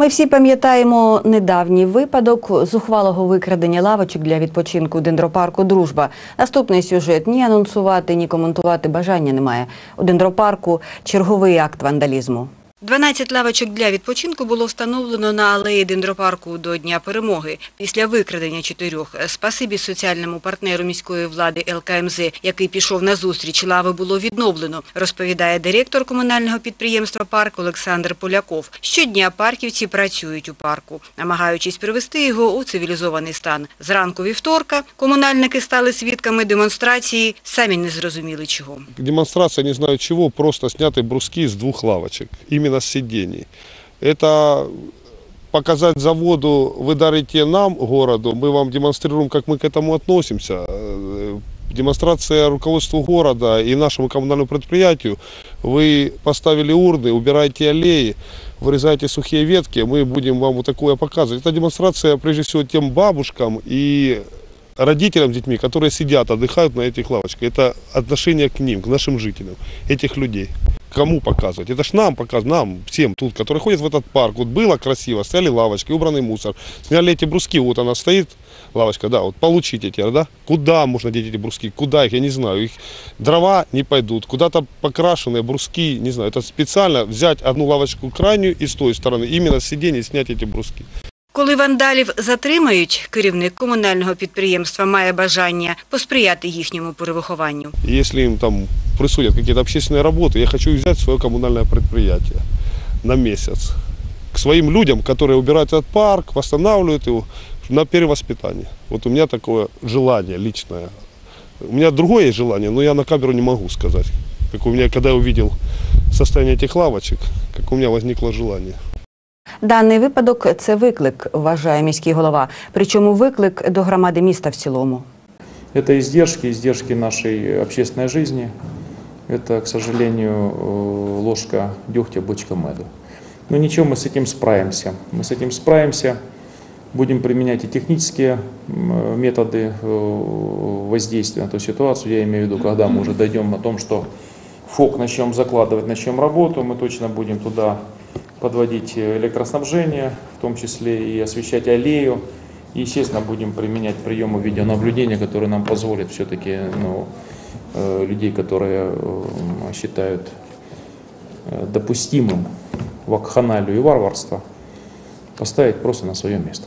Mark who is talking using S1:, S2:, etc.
S1: Ми всі пам'ятаємо недавній випадок зухвалого викрадення лавочок для відпочинку дендропарку Дружба. Наступний сюжет ні анонсувати, ні коментувати бажання немає. У дендропарку черговий акт вандалізму. 12 лавочок для відпочинку було встановлено на алеї дендропарку до Дня перемоги. Після викрадення чотирьох спасибі соціальному партнеру міської влади ЛКМЗ, який пішов на зустріч, лави було відновлено, розповідає директор комунального підприємства «Парк» Олександр Поляков. Щодня парківці працюють у парку, намагаючись привести його у цивілізований стан. Зранку вівторка комунальники стали свідками демонстрації, самі не зрозуміли чого.
S2: Демонстрация не знаю чего, просто сняты бруски с двух лавочек, именно сидений. Это показать заводу, вы дарите нам, городу, мы вам демонстрируем, как мы к этому относимся. Э, Демонстрация руководству города и нашему коммунальному предприятию. Вы поставили урны, убираете аллеи, вырезаете сухие ветки, мы будем вам вот такое показывать. Это демонстрация прежде всего тем бабушкам и родителям с детьми, которые сидят, отдыхают на этих лавочках. Это отношение к ним, к нашим жителям, этих людей. Кому показывать? Это ж нам показывать, нам, всем тут, которые ходят в этот парк. Вот было красиво, стояли лавочки, убранный мусор. Сняли эти бруски, вот она стоит, лавочка, да, вот получите теперь, да? Куда можно деть эти бруски? Куда их, я не знаю. Их дрова не пойдут, куда-то покрашенные бруски, не знаю. Это специально взять одну лавочку крайнюю и с той стороны, именно с сиденья снять эти бруски.
S1: Коли вандалів затримають, керівник комунального підприємства має бажання посприяти їхньому перевихованню.
S2: Если им там присудят какие-то общественные работы, я хочу их взять в свое коммунальное предприятие на месяц. К своим людям, которые убирают этот парк, восстанавливают его на перевоспитание. Вот у меня такое желание личное. У меня другое есть желание, но я на камеру не могу сказать. Как у меня, когда я увидел состояние этих лавочек, как у меня возникло желание.
S1: Даний випадок це виклик, вважає міський голова. Причому виклик до громади міста в цілому.
S3: Это издержки, издержки нашей общественной жизни. Это, к сожалению, э, ложка дегтя, бочка меда. Но ничего, мы с этим справимся. Мы с этим справимся. Будем применять и технические м, методы э, воздействия на эту ситуацию. Я имею в виду, когда мы уже дойдем о том, что ФОК начнем закладывать, начнем работу, мы точно будем туда подводить электроснабжение, в том числе и освещать аллею. И, естественно, будем применять приемы видеонаблюдения, которые нам позволят все-таки ну, э, людей, которые э, считают э, допустимым вакханалию и варварство, поставить просто на свое место.